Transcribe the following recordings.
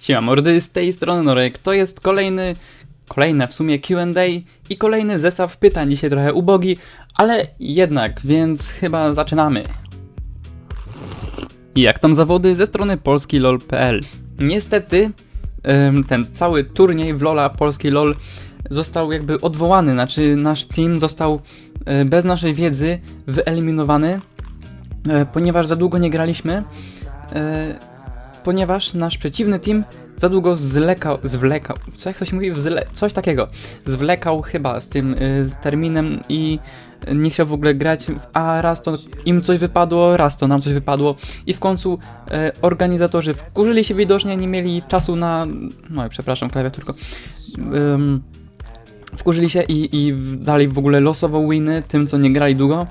Siema mordy, z tej strony Norek, to jest kolejny, kolejne w sumie Q&A i kolejny zestaw pytań, dzisiaj trochę ubogi, ale jednak, więc chyba zaczynamy. Jak tam zawody ze strony polskilol.pl Niestety, ten cały turniej w Lola Polski LOL został jakby odwołany, znaczy nasz team został e, bez naszej wiedzy wyeliminowany, e, ponieważ za długo nie graliśmy, e, ponieważ nasz przeciwny team za długo zwlekał, zwlekał, co jak to się mówi, Wzle, coś takiego, zwlekał chyba z tym, y, z terminem i nie chciał w ogóle grać, a raz to im coś wypadło, raz to nam coś wypadło i w końcu e, organizatorzy wkurzyli się widocznie, nie mieli czasu na, no przepraszam, klawiaturko, Ym, wkurzyli się i, i dali w ogóle losowo winy tym, co nie grali długo.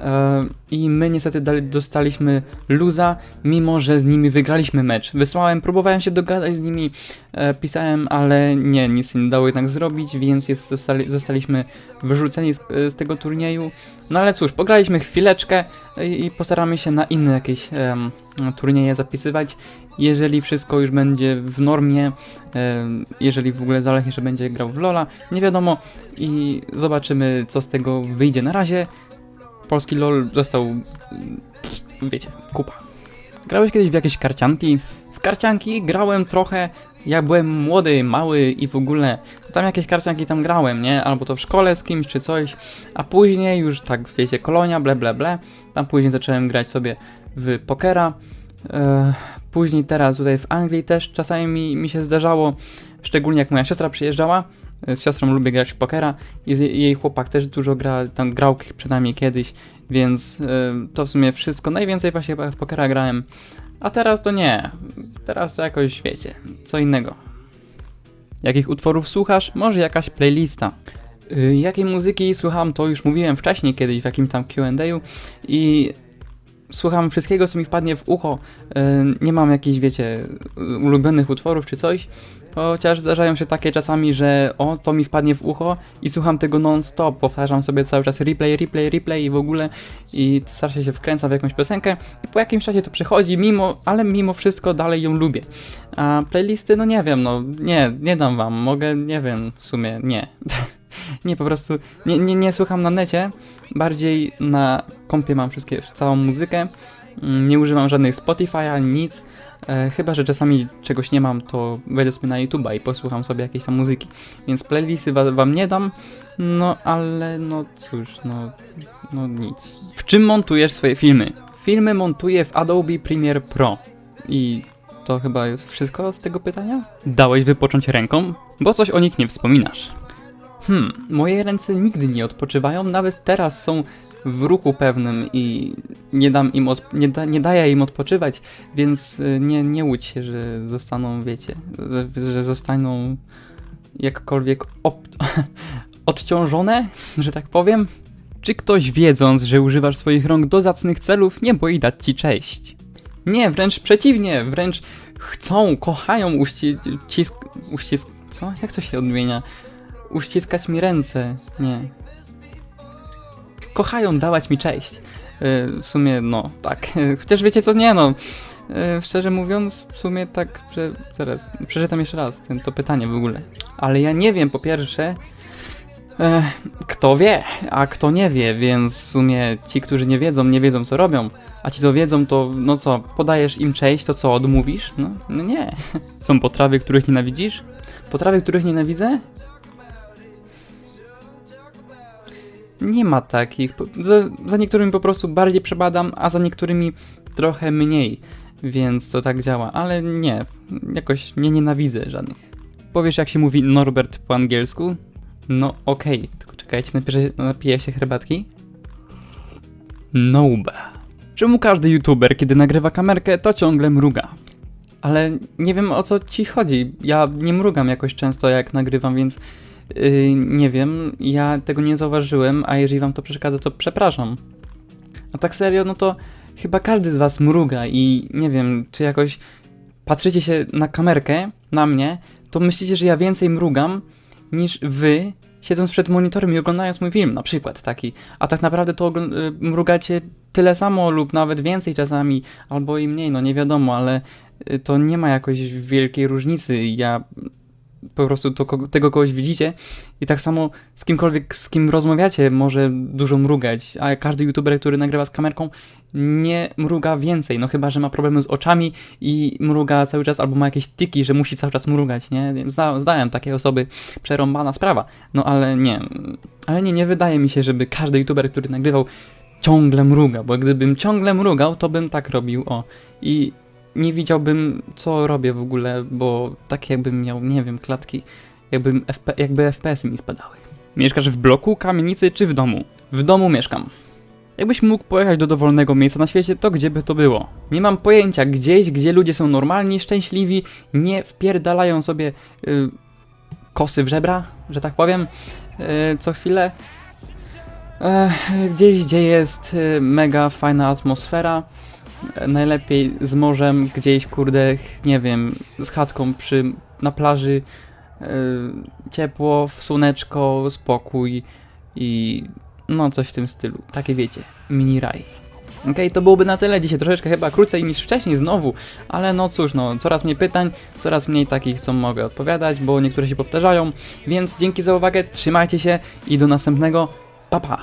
E, I my niestety dostaliśmy luza, mimo że z nimi wygraliśmy mecz. Wysłałem, próbowałem się dogadać z nimi, e, pisałem, ale nie, nic nie dało jednak zrobić, więc jest, zostali, zostaliśmy wyrzuceni z, z tego turnieju. No ale cóż, pograliśmy chwileczkę i, i postaramy się na inne jakieś em, turnieje zapisywać. Jeżeli wszystko już będzie w normie, em, jeżeli w ogóle Zalech jeszcze będzie grał w Lola, nie wiadomo i zobaczymy co z tego wyjdzie. Na razie polski LOL został, mm, wiecie, kupa. Grałeś kiedyś w jakieś karcianki? W karcianki grałem trochę, jak byłem młody, mały i w ogóle. Tam jakieś karcianki tam grałem, nie? Albo to w szkole z kimś czy coś, a później już tak, wiecie, kolonia, ble, ble, ble. Tam później zacząłem grać sobie w pokera. Później teraz tutaj w Anglii też czasami mi, mi się zdarzało, szczególnie jak moja siostra przyjeżdżała. Z siostrą lubię grać w pokera i jej chłopak też dużo gra, tam grał przynajmniej kiedyś, więc e, to w sumie wszystko. Najwięcej właśnie w pokera grałem, a teraz to nie. Teraz to jakoś, wiecie, co innego. Jakich utworów słuchasz? Może jakaś playlista. Y, Jakiej muzyki słucham, to już mówiłem wcześniej kiedyś w jakimś tam Q&A i słucham wszystkiego, co mi wpadnie w ucho. Y, Nie mam jakichś, wiecie, ulubionych utworów czy coś, chociaż zdarzają się takie czasami, że o, to mi wpadnie w ucho i słucham tego non-stop, powtarzam sobie cały czas replay, replay, replay i w ogóle i strasznie się wkręcam w jakąś piosenkę i po jakimś czasie to przechodzi, mimo, ale mimo wszystko dalej ją lubię. A playlisty, no nie wiem, no nie, nie dam wam, mogę, nie wiem, w sumie nie. nie, po prostu nie, nie, nie słucham na necie, bardziej na kompie mam wszystkie, całą muzykę, Mm, nie używam żadnych Spotify'a, nic, e, chyba, że czasami czegoś nie mam, to wejdę sobie na YouTube'a i posłucham sobie jakiejś tam muzyki, więc playlisty wa, wam nie dam, no ale no cóż, no, no nic. W czym montujesz swoje filmy? Filmy montuję w Adobe Premiere Pro i to chyba jest wszystko z tego pytania? Dałeś wypocząć ręką? Bo coś o nich nie wspominasz. Hmm, moje ręce nigdy nie odpoczywają, nawet teraz są w ruchu pewnym i nie dam im nie, da, nie daję im odpoczywać, więc y, nie, nie łudź się, że zostaną, wiecie, że, zostaną jakkolwiek odciążone, że tak powiem. Czy ktoś wiedząc, że używasz swoich rąk do zacnych celów, nie boi dać ci cześć? Nie, wręcz przeciwnie, wręcz chcą, kochają uścisk... uścisk... co? Jak to się odmienia? Uściskać mi ręce. Nie. Kochają dawać mi cześć. Yy, w sumie, no, tak. Chociaż wiecie co, nie no. Yy, szczerze mówiąc, w sumie tak, że zaraz, przeczytam jeszcze raz to pytanie w ogóle. Ale ja nie wiem, po pierwsze, e, kto wie, a kto nie wie, więc w sumie ci, którzy nie wiedzą, nie wiedzą co robią, a ci co wiedzą, to no co, podajesz im cześć, to co, odmówisz? No, no nie. Są potrawy, których nienawidzisz? Potrawy, których nienawidzę? Nie ma takich. Za, za niektórymi po prostu bardziej przebadam, a za niektórymi trochę mniej. Więc to tak działa, ale nie, jakoś nie nienawidzę żadnych. Powiesz, jak się mówi Norbert po angielsku? No okej, tylko czekajcie, napiszę, napiję się herbatki. Noob. Czemu każdy youtuber, kiedy nagrywa kamerkę, to ciągle mruga? Ale nie wiem o co ci chodzi. Ja nie mrugam jakoś często jak nagrywam, więc yy, nie wiem, ja tego nie zauważyłem, a jeżeli wam to przeszkadza, to przepraszam. A tak serio, no to chyba każdy z was mruga i nie wiem, czy jakoś patrzycie się na kamerkę, na mnie, to myślicie, że ja więcej mrugam niż wy siedząc przed monitorem i oglądając mój film, na przykład taki, a tak naprawdę to y, mrugacie tyle samo lub nawet więcej czasami, albo i mniej, no nie wiadomo, ale y, to nie ma jakoś wielkiej różnicy. Ja po prostu to, tego kogoś widzicie i tak samo z kimkolwiek, z kim rozmawiacie, może dużo mrugać, a każdy youtuber, który nagrywa z kamerką, nie mruga więcej, no chyba, że ma problemy z oczami i mruga cały czas, albo ma jakieś tiki, że musi cały czas mrugać, nie? Zda, zdałem takie osoby, przerąbana sprawa, no ale nie, ale nie, nie wydaje mi się, żeby każdy youtuber, który nagrywał, ciągle mruga, bo gdybym ciągle mrugał, to bym tak robił, o, i nie widziałbym, co robię w ogóle, bo tak jakbym miał, nie wiem, klatki, jakbym FP, jakby FPS-y mi spadały. Mieszkasz w bloku, kamienicy czy w domu? W domu mieszkam. Jakbyś mógł pojechać do dowolnego miejsca na świecie, to gdzie by to było? Nie mam pojęcia, gdzieś, gdzie ludzie są normalni, szczęśliwi, nie wpierdalają sobie y, kosy w żebra, że tak powiem, y, co chwilę. E, gdzieś, gdzie jest y, mega fajna atmosfera, najlepiej z morzem, gdzieś, kurde, nie wiem, z chatką przy, na plaży, y, ciepło, słoneczko, spokój i no coś w tym stylu. Takie wiecie, mini raj. Okej, to byłoby na tyle dzisiaj, troszeczkę chyba krócej niż wcześniej znowu, ale no cóż, no coraz mniej pytań, coraz mniej takich, co mogę odpowiadać, bo niektóre się powtarzają, więc dzięki za uwagę, trzymajcie się i do następnego, pa pa!